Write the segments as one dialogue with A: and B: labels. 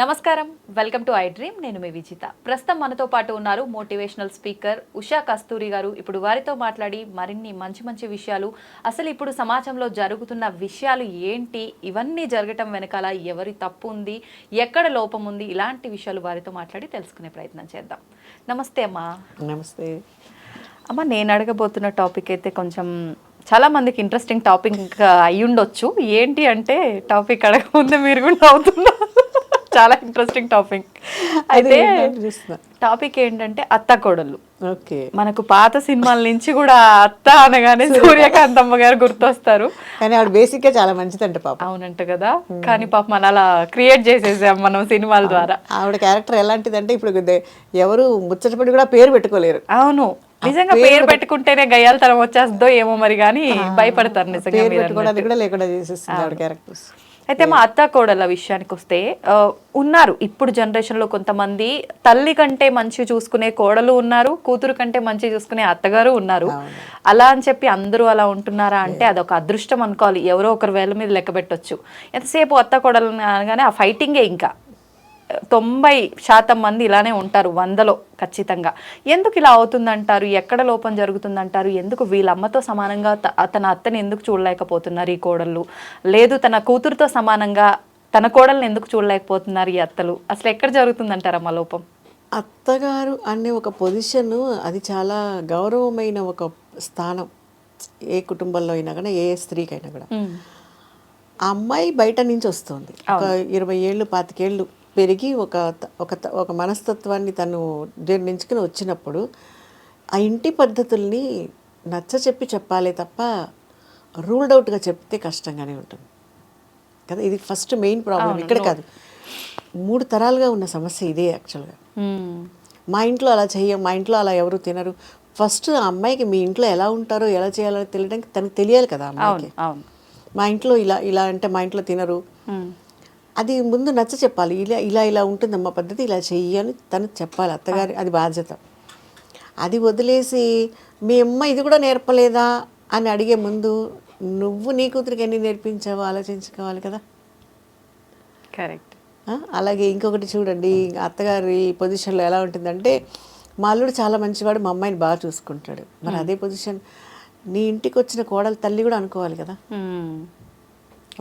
A: నమస్కారం. Welcome to I dream. నేను మీ విజిత. ప్రస్తుతం మనతో పాటు ఉన్నారు మోటివేషనల్ స్పీకర్ ఉషా కస్తూరి గారు. ఇప్పుడు వారితో మాట్లాడి మరిన్ని మంచి మంచి విషయాలు అసలు ఇప్పుడు సమాజంలో జరుగుతున్న విషయాలు ఏంటి ఇవన్నీ జరగటం వెనకాల ఎవరి తప్పు ఉంది ఎక్కడ లోపం ఉంది ఇలాంటి విషయాలు వారితో మాట్లాడి తెలుసుకునే ప్రయత్నం చేద్దాం. నమస్తే అమ్మా.
B: నమస్తే.
A: అమ్మ నేను అడగబోతున్న టాపిక్ అయితే కొంచెం చాలా మందికి ఇంట్రెస్టింగ్ టాపిక్ అయి ఉండొచ్చు ఏంటి అంటే టాపిక్ అడగముందే మీరు కూడా అవుతున్నారు. చాలా ఇంట్రెస్టింగ్ టాపిక్ అయితే. టాపిక్ ఏంటంటే అత్త కోడలు
B: ఓకే.
A: మనకు పాత సినిమాల నుంచి కూడా అత్త అనగానే సూర్యకాంతమ్మ గారు గుర్తొస్తారు.
B: కానీ ఆవిడ బేసిక్గా చాలా మంచిదంట పాప.
A: అవునంట కదా. కానీ పాప మన అలా క్రియేట్ చేసేసాం మనం సినిమాల ద్వారా.
B: ఆవిడ క్యారెక్టర్ ఎలాంటిదంటే ఇప్పుడు ఎవరు ముచ్చటపడి కూడా పేరు పెట్టుకోలేరు.
A: అవును. నిజంగా పేరు పెట్టుకుంటేనే గయ్యాలతనం వచ్చేస్తుందో ఏమో మరి కానీ భయపడతారు నిజంగా
B: కూడా లేకుండా చేసేస్తుంది ఆవిడ క్యారెక్టర్స్
A: అయితే మా అత్త కోడల విషయానికి వస్తే ఉన్నారు. ఇప్పుడు జనరేషన్లో కొంతమంది తల్లి కంటే మంచి చూసుకునే కోడలు ఉన్నారు కూతురు కంటే మంచి చూసుకునే అత్తగారు ఉన్నారు. అలా అని చెప్పి అందరూ అలా ఉంటున్నారా అంటే అదొక అదృష్టం అనుకోవాలి. ఎవరో ఒకరి వేల మీద లెక్క పెట్టొచ్చు. ఎంతసేపు అత్త కోడలు అనగానే ఆ ఫైటింగే ఇంకా. తొంభై శాతం మంది ఇలానే ఉంటారు వందలో ఖచ్చితంగా. ఎందుకు ఇలా అవుతుందంటారు? ఎక్కడ లోపం జరుగుతుందంటారు? ఎందుకు వీళ్ళ అమ్మతో సమానంగా తన అత్తని ఎందుకు చూడలేకపోతున్నారు ఈ కోడళ్ళు? లేదు తన కూతురుతో సమానంగా తన కోడల్ని ఎందుకు చూడలేకపోతున్నారు ఈ అత్తలు? అసలు ఎక్కడ జరుగుతుందంటారమ్మా లోపం?
B: అత్తగారు అనే ఒక పొజిషన్ అది చాలా గౌరవమైన ఒక స్థానం. ఏ కుటుంబంలో అయినా కూడా ఏ స్త్రీకైనా కూడా. అమ్మాయి బయట నుంచి వస్తుంది. ఒక ఇరవై ఏళ్ళు పాతికేళ్ళు పెరిగి ఒక ఒక ఒక మనస్తత్వాన్ని తను జీర్ణించుకుని వచ్చినప్పుడు ఆ ఇంటి పద్ధతుల్ని నచ్చ చెప్పి చెప్పాలి తప్ప రూల్డ్ అవుట్గా చెప్తే కష్టంగానే ఉంటుంది. కదా ఇది ఫస్ట్ మెయిన్ ప్రాబ్లం ఇక్కడ కాదు. మూడు తరాలుగా ఉన్న సమస్య ఇదే యాక్చువల్గా మా ఇంట్లో అలా చెయ్యం మా ఇంట్లో అలా ఎవరు తినరు. ఫస్ట్ ఆ అమ్మాయికి మీ ఇంట్లో ఎలా ఉంటారో ఎలా చేయాలో తెలియడానికి తనకు తెలియాలి కదా అమ్మాయికి. మా ఇంట్లో ఇలా ఇలా అంటే మా ఇంట్లో తినరు. అది ముందు నచ్చ చెప్పాలి. ఇలా ఇలా ఇలా ఉంటుందమ్మా పద్ధతి ఇలా చెయ్యి అని తను చెప్పాలి అత్తగారి అది బాధ్యత. అది వదిలేసి మీ అమ్మ ఇది కూడా నేర్పలేదా? అని అడిగే ముందు నువ్వు నీ కూతురికి ఎన్ని నేర్పించావో ఆలోచించుకోవాలి కదా.
A: కరెక్ట్.
B: అలాగే ఇంకొకటి చూడండి అత్తగారి పొజిషన్లో ఎలా ఉంటుందంటే మా అల్లుడు చాలా మంచివాడు మా అమ్మాయిని బాగా చూసుకుంటాడు. మరి అదే పొజిషన్ నీ ఇంటికి వచ్చిన కోడలు తల్లి కూడా అనుకోవాలి కదా.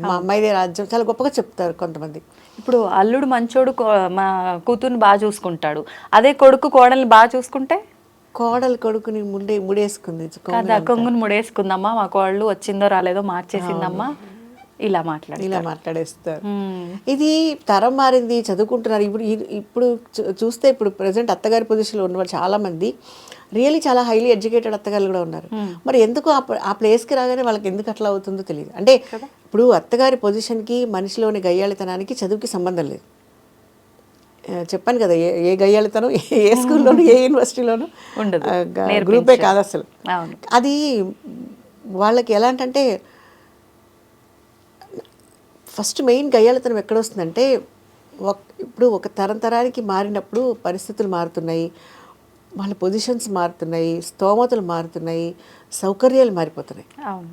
B: మా అమ్మాయిదే రాజ్యం చాలా గొప్పగా చెప్తారు కొంతమంది.
A: ఇప్పుడు అల్లుడు మంచోడు మా కూతుర్ని బాగా చూసుకుంటాడు. అదే కొడుకు కోడల్ని బాగా చూసుకుంటే?
B: కోడలు కొడుకుని ముండే ముడేసుకుంది.
A: కదా కొంగుని ముడేసుకుందమ్మా మా కోళ్ళు వచ్చిందో రాలేదో మార్చేసిందమ్మా. ఇలా మాట్లాడు
B: ఇలా మాట్లాడేస్తారు. ఇది తరం మారింది చదువుకుంటున్నారు. ఇప్పుడు ఇప్పుడు చూస్తే ఇప్పుడు ప్రజెంట్ అత్తగారి పొజిషన్లో ఉన్న వాళ్ళు చాలా మంది రియల్లీ చాలా హైలీ ఎడ్యుకేటెడ్ అత్తగారు కూడా ఉన్నారు. మరి ఎందుకు ఆ ప్లేస్కి రాగానే వాళ్ళకి ఎందుకు అట్లా అవుతుందో తెలియదు. అంటే ఇప్పుడు అత్తగారి పొజిషన్కి మనిషిలోని గయ్యాళితనానికి చదువుకి సంబంధం లేదు. చెప్పాను కదా ఏ ఏ గయ్యాళితనం ఏ- స్కూల్లోనూ ఏ యూనివర్సిటీలోనూ
A: ఉండదు.
B: గ్రూపే కాదు అసలు. అది వాళ్ళకి ఎలాంటంటే ఫస్ట్ మెయిన్ గయ్యాళతనం ఎక్కడొస్తుందంటే ఒక ఇప్పుడు ఒక తరం తరానికి మారినప్పుడు పరిస్థితులు మారుతున్నాయి. వాళ్ళ పొజిషన్స్ మారుతున్నాయి. స్తోమతలు మారుతున్నాయి. సౌకర్యాలు మారిపోతున్నాయి.
A: అవును.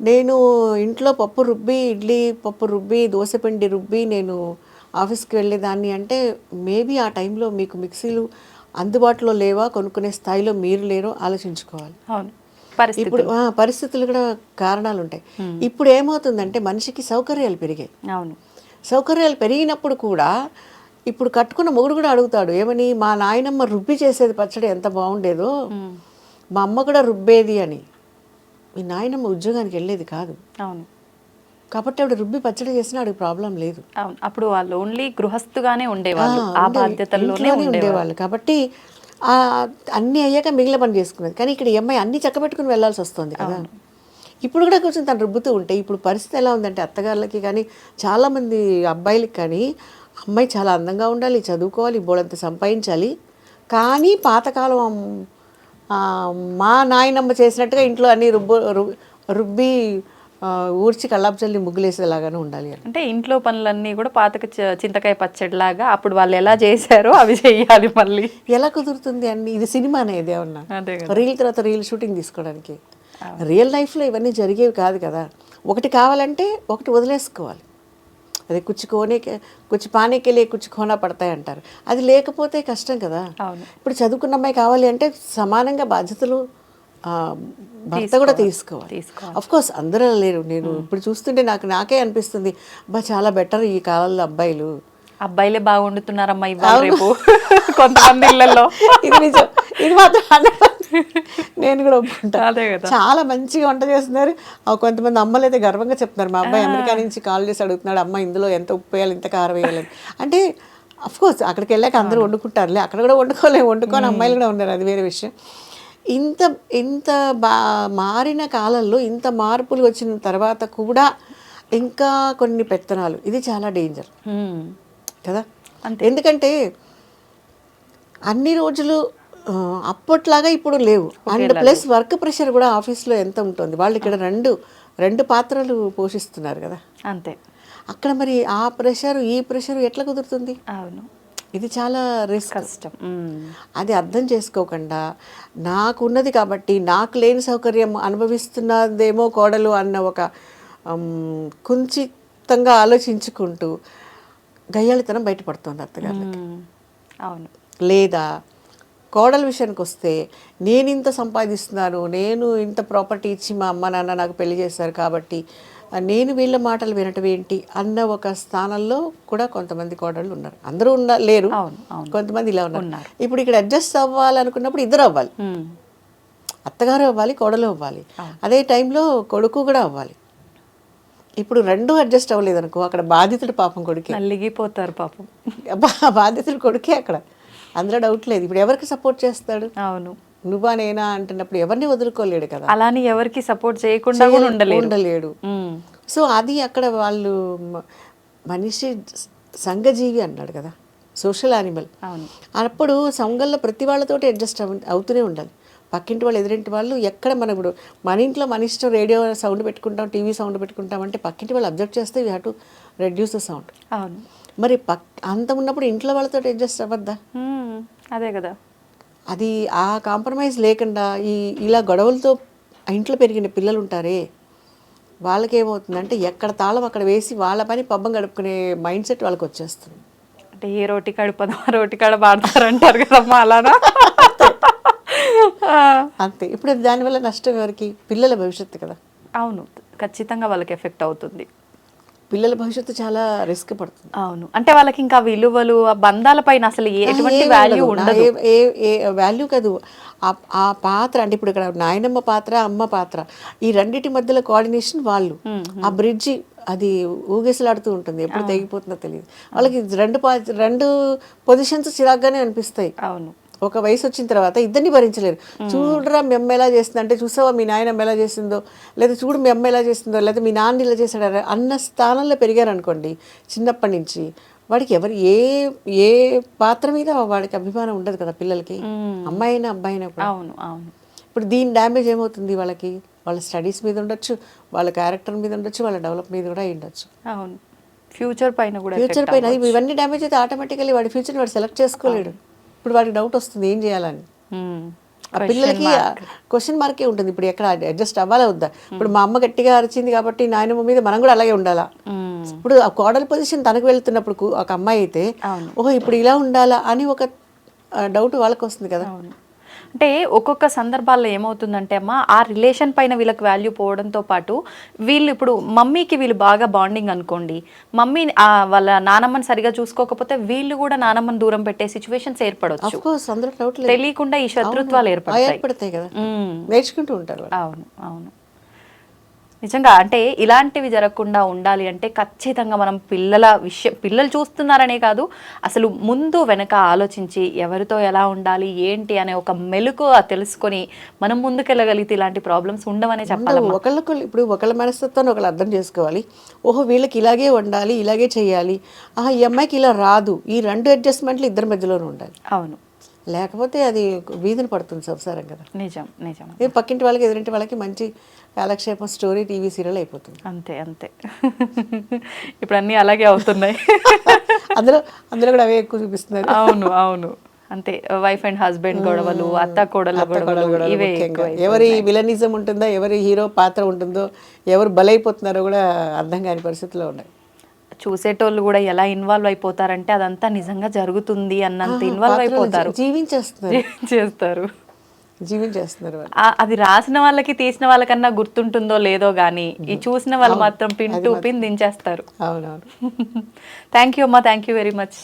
B: నేను ఇంట్లో పప్పు రుబ్బి ఇడ్లీ పప్పు రుబ్బి దోశపిండి రుబ్బి నేను ఆఫీస్కి వెళ్ళేదాన్ని అంటే మేబీ ఆ టైంలో మీకు మిక్సీలు అందుబాటులో లేవా కొనుక్కునే స్థాయిలో మీరు లేరో ఆలోచించుకోవాలి.
A: అవును.
B: ఇప్పుడు పరిస్థితులు కూడా కారణాలు ఉంటాయి ఇప్పుడు ఏమవుతుందంటే మనిషికి సౌకర్యాలు పెరిగాయి.
A: అవును.
B: సౌకర్యాలు పెరిగినప్పుడు కూడా ఇప్పుడు కట్టుకున్న మొగుడు కూడా అడుగుతాడు ఏమని మా నాయనమ్మ రుబ్బి చేసేది పచ్చడి ఎంత బాగుండేదో మా అమ్మ కూడా రుబ్బేది అని. మీ నాయనమ్మ ఉద్యోగానికి వెళ్ళేది కాదు.
A: అవును.
B: కాబట్టి ఆవిడ రుబ్బి పచ్చడి చేసినా ఆవిడకి ప్రాబ్లం లేదు.
A: అవును. అప్పుడు వాళ్ళు ఓన్లీ గృహస్థుగానే ఉండేవాళ్ళు.
B: ఆ,
A: బాధ్యతల్లోనే ఉండేవాళ్ళు.
B: కాబట్టి అన్నీ అయ్యాక మిగిలిన పని చేసుకునేది. కానీ ఇక్కడ ఈ అమ్మాయి అన్ని చక్కబెట్టుకుని వెళ్ళాల్సి వస్తుంది కదా. ఇప్పుడు కూడా కొంచెం తను రుబ్బుతూ ఉంటే ఇప్పుడు పరిస్థితి ఎలా ఉందంటే అత్తగారులకి కానీ చాలామంది అబ్బాయిలకి కానీ అమ్మాయి చాలా అందంగా ఉండాలి చదువుకోవాలి బోడంత సంపాదించాలి. కానీ పాతకాలం మా నాయనమ్మ చేసినట్టుగా ఇంట్లో అన్ని రుబ్బు రుబ్బి ఆ, ఊడ్చి కళ్ళాపు చల్లి ముగ్గులేసేలాగానే ఉండాలి
A: అంటే ఇంట్లో పనులన్నీ కూడా పాతక చింతకాయ పచ్చడిలాగా అప్పుడు వాళ్ళు ఎలా చేశారో అవి చెయ్యాలి మళ్ళీ.
B: ఎలా కుదురుతుంది అన్ని ఇది సినిమా అనేది ఏమన్నా? రీల్ తర్వాత రీల్ షూటింగ్ తీసుకోవడానికి. రియల్ లైఫ్లో ఇవన్నీ జరిగేవి కాదు కదా. ఒకటి కావాలంటే ఒకటి వదిలేసుకోవాలి. అది కుచ్చి కోనే కుచ్చి పానీకి వెళ్ళి కుచ్చి కోనా పడతాయి అంటారు. అది లేకపోతే కష్టం కదా. ఇప్పుడు చదువుకున్న అమ్మాయి కావాలి అంటే సమానంగా బాధ్యతలు భర్త కూడా తీసుకోవాలి. అఫ్ కోర్స్ అందరూ లేరు. నేను ఇప్పుడు చూస్తుంటే నాకు నాకే అనిపిస్తుంది బా చాలా బెటర్ ఈ కాలంలో అబ్బాయిలు.
A: అబ్బాయిలే బాగా వండుతున్నారమ్మా ఇవాళ రేపు. కొంతమంది ఇళ్ళలో.
B: ఇది నిజం. ఇది మాత్రం 100% నేను కూడా ఒప్పుకుంటా.
A: అదే కదా.
B: చాలా మంచిగా వంట చేస్తున్నారు. కొంతమంది అమ్మలు అయితే గర్వంగా చెప్తున్నారు. మా అబ్బాయి అమెరికా నుంచి కాల్ చేసి అడుగుతున్నాడు అమ్మ ఇందులో ఎంత ఉప్పు వేయాలి ఇంత కారం వేయాలి? అంటే అఫ్ కోర్స్ అక్కడికి వెళ్ళాక అందరూ వండుకుంటారులే. అక్కడ కూడా వండుకోలేము. వండుకొని అమ్మాయిలు కూడా ఉన్నారు. అది వేరే విషయం. ఇంత ఇంత బా మారిన కాలంలో ఇంత మార్పులు వచ్చిన తర్వాత కూడా ఇంకా కొన్ని పెత్తనాలు. ఇది చాలా డేంజర్. కదా? ఎందుకంటే అన్ని రోజులు అప్పట్లాగా ఇప్పుడు లేవు. అండ్ ప్లస్ వర్క్ ప్రెషర్ కూడా ఆఫీస్లో ఎంత ఉంటుంది? వాళ్ళు ఇక్కడ రెండు రెండు పాత్రలు పోషిస్తున్నారు కదా?
A: అంతే.
B: అక్కడ మరి ఆ ప్రెషర్ ఈ ప్రెషర్ ఎట్లా కుదురుతుంది?
A: అవును.
B: ఇది చాలా రిస్క్
A: కష్టం.
B: అది అర్థం చేసుకోకుండా నాకు ఉన్నది కాబట్టి నాకు లేని సౌకర్యం అనుభవిస్తున్నదేమో కోడలు అన్న ఒక కుంచితంగా ఆలోచించుకుంటూ గయ్యాళితనం బయటపడుతుంది అత్తగారు
A: హ్మ్. అవును
B: లేదా కోడల విషయానికి వస్తే నేను ఇంత సంపాదిస్తున్నాను నేను ఇంత ప్రాపర్టీ ఇచ్చి మా అమ్మ నాన్న నాకు పెళ్ళి చేశారు కాబట్టి నేను వీళ్ళ మాటలు వినటం ఏంటి అన్న ఒక స్థానంలో కూడా కొంతమంది కోడళ్ళు ఉన్నారు. అందరూ ఉన్న లేరు.
A: అవును అవును.
B: కొంతమంది ఇలా ఉన్నారు. ఇప్పుడు ఇక్కడ అడ్జస్ట్ అవ్వాలనుకున్నప్పుడు ఇద్దరు అవ్వాలి. అత్తగారు అవ్వాలి కోడలు అవ్వాలి. అదే టైంలో కొడుకు కూడా అవ్వాలి. ఇప్పుడు రెండు అడ్జస్ట్ అవ్వలేదు అనుకో అక్కడ బాధితుడు పాపం కొడుకే.
A: నలిగిపోతారు పాపం.
B: బాధితుడు కొడుకే అక్కడ. అందులో డౌట్ లేదు. ఇప్పుడు ఎవరికి సపోర్ట్ చేస్తాడు?
A: అవును.
B: నువ్వా నేనా అంటున్నప్పుడు ఎవరిని వదులుకోలేడు కదా.
A: అలాని ఎవరికి సపోర్ట్ చేయకుండా కూడా
B: ఉండలేడు. సో అది అక్కడ వాళ్ళు మనిషి సంఘజీవి అన్నాడు కదా సోషల్ యానిమల్. అప్పుడు సంఘంలో ప్రతి వాళ్ళతోటి అడ్జస్ట్ అవ అవుతూనే ఉండాలి. పక్కింటి వాళ్ళు ఎదురింటి వాళ్ళు ఎక్కడ మనం ఇప్పుడు మన ఇంట్లో మన ఇష్టం రేడియో సౌండ్ పెట్టుకుంటాం టీవీ సౌండ్ పెట్టుకుంటాం అంటే పక్కింటి వాళ్ళు అబ్జెక్ట్ చేస్తే we have to reduce the sound
A: అవును.
B: మరి పక్ అంత ఉన్నప్పుడు ఇంట్లో వాళ్ళతో అడ్జస్ట్ అవ్వద్దా.
A: అదే కదా.
B: అది ఆ కాంప్రమైజ్ లేకుండా ఈ ఇలా గొడవలతో ఇంట్లో పెరిగిన పిల్లలు ఉంటారే వాళ్ళకి ఏమవుతుందంటే ఎక్కడ తాళం అక్కడ వేసి వాళ్ళ పని పబ్బం గడుపుకునే మైండ్ సెట్ వాళ్ళకి వచ్చేస్తుంది
A: అంటే ఏ రోటి కడుపదో ఆ రోటి కాడ పాడతారు అంటారు కదమ్మా అలానా?
B: అంతే. ఇప్పుడు దానివల్ల నష్టం ఎవరికి? పిల్లల భవిష్యత్తు కదా.
A: అవును. ఖచ్చితంగా వాళ్ళకి ఎఫెక్ట్ అవుతుంది.
B: పిల్లల భవిష్యత్తు చాలా రిస్క్ పడుతుంది.
A: అవును. అంటే వాళ్ళకి ఇంకా విలువలు ఆ బంధాల పైన అసలు ఎటువంటి వాల్యూ ఉండదు.
B: ఏ- ఏ వాల్యూ కాదు. ఆ- పాత్ర అంటే ఇప్పుడు ఇక్కడ నాయనమ్మ పాత్ర అమ్మ పాత్ర ఈ రెండింటి మధ్యలో కోఆర్డినేషన్ వాళ్ళు. ఆ బ్రిడ్జి అది ఊగేసలాడుతూ ఉంటుంది. ఎప్పుడు తెగిపోతుందో తెలియదు వాళ్ళకి రెండు రెండు పొజిషన్స్ చిరాగ్గానే అనిపిస్తాయి.
A: అవును.
B: ఒక వయసు వచ్చిన తర్వాత ఇద్దరిని భరించలేరు. చూడరా మీ అమ్మ ఎలా చేస్తుంది అంటే చూసావా మీ నాయనమ్మ ఎలా చేసిందో లేదా చూడు మీ అమ్మ ఎలా చేసిందో లేదా మీ నాన్న ఇలా చేశాడా అన్న స్థానంలో పెరిగారు అనుకోండి చిన్నప్పటి నుంచి వాడికి ఎవరు ఏ ఏ పాత్ర మీద వాడికి అభిమానం ఉండదు కదా పిల్లలకి. అమ్మాయి అయినా అబ్బాయి అయినా కూడా.
A: అవును అవును.
B: ఇప్పుడు దీని డ్యామేజ్ ఏమవుతుంది వాళ్ళకి? వాళ్ళ స్టడీస్ మీద ఉండొచ్చు వాళ్ళ క్యారెక్టర్ మీద ఉండొచ్చు వాళ్ళ డెవలప్ మీద కూడా ఉండొచ్చు.
A: అవును. ఫ్యూచర్ పైన కూడా
B: ఫ్యూచర్ పైన ఇవన్నీ డ్యామేజ్ అయితే ఆటోమేటికల్లీ వాడి ఫ్యూచర్ వాడు సెలెక్ట్ చేసుకోలేడు. ఇప్పుడు వాడికి డౌట్ వస్తుంది ఏం చేయాలని?
A: ఉమ్.
B: ఆ పిల్లలకి క్వశ్చన్ మార్కే ఉంటుంది. ఇప్పుడు ఎక్కడ అడ్జస్ట్ అవ్వాలా వద్దా? ఇప్పుడు మా అమ్మ గట్టిగా అరిచింది కాబట్టి నాయనమ్మ మీద మనం కూడా అలాగే ఉండాలా?
A: ఉమ్.
B: ఇప్పుడు ఆ కోడల పొజిషన్ తనకు వెళ్తున్నప్పుడు ఒక అమ్మాయి అయితే. ఓహో ఇప్పుడు ఇలా ఉండాలా అని ఒక డౌట్ వాళ్ళకి వస్తుంది కదా?
A: అంటే ఒక్కొక్క సందర్భాల్లో ఏమవుతుందంటే అమ్మ ఆ రిలేషన్ పైన వీళ్ళకి వాల్యూ పోవడంతో పాటు వీళ్ళు ఇప్పుడు మమ్మీకి వీళ్ళు బాగా బాండింగ్ అనుకోండి. మమ్మీ వాళ్ళ నానమ్మని సరిగా చూసుకోకపోతే వీళ్ళు కూడా నానమ్మని దూరం పెట్టే సిచ్యువేషన్స్ ఏర్పడవచ్చు తెలియకుండా ఈ శత్రుత్వాలు ఏర్పడతాయి.
B: కదా. నేర్చుకుంటూ ఉంటారు.
A: అవును అవును. నిజంగా అంటే ఇలాంటివి జరగకుండా ఉండాలి అంటే ఖచ్చితంగా మనం పిల్లల విషయం పిల్లలు చూస్తున్నారనే కాదు అసలు ముందు వెనక ఆలోచించి ఎవరితో ఎలా ఉండాలి ఏంటి అనే ఒక మెలకు తెలుసుకొని మనం ముందుకెళ్ళగలిగితే ఇలాంటి ప్రాబ్లమ్స్ ఉండవనే చెప్పాలి.
B: ఒకళ్ళకొకళ్ళు ఇప్పుడు ఒకళ్ళ మనస్తత్వాన్ని ఒకళ్ళు అర్థం చేసుకోవాలి. ఓహో వీళ్ళకి ఇలాగే ఉండాలి ఇలాగే చేయాలి. ఆహా ఈ అమ్మాయికి ఇలా రాదు. ఈ రెండు అడ్జస్ట్మెంట్లు ఇద్దరి మధ్యలోనే ఉండాలి.
A: అవును.
B: లేకపోతే అది వీధిని పడుతుంది సంసారం కదా.
A: నిజం నిజం.
B: ఏ పక్కింటి వాళ్ళకి ఎదురింటి వాళ్ళకి మంచి కాలక్షేపం స్టోరీ టీవీ సీరియల్ అయిపోతుంది.
A: అంతే అంతే. ఇప్పుడు అన్నీ అలాగే అవుతున్నాయి.
B: అందులో అందులో కూడా అవే ఎక్కువ చూపిస్తున్నారు.
A: అవును అవును. అంతే వైఫ్ అండ్ హస్బెండ్ గొడవలు అత్త కోడల గొడవలు ఇవే
B: ఎవరి విలనిజం ఉంటుందో ఎవరి హీరో పాత్ర ఉంటుందో ఎవరు బలైపోతున్నారో కూడా అర్థం కాని పరిస్థితిలో ఉన్నాయి.
A: చూసేటోళ్ళు కూడా ఎలా ఇన్వాల్వ్ అయిపోతారంటే అదంతా నిజంగా జరుగుతుంది అన్నంత ఇన్వాల్వ్ అయిపోతారు.
B: జీ- జీవించేస్తున్నారు.
A: చేస్తారు.
B: జీవించేస్తున్నారు
A: అది రాసిన వాళ్ళకి తీసిన వాళ్ళకన్నా గుర్తుంటుందో లేదో గానీ ఈ చూసిన వాళ్ళు మాత్రం పిన్ టు పిన్ దించేస్తారు.
B: అవునవును.
A: థ్యాంక్ యూ అమ్మా. Thank you very much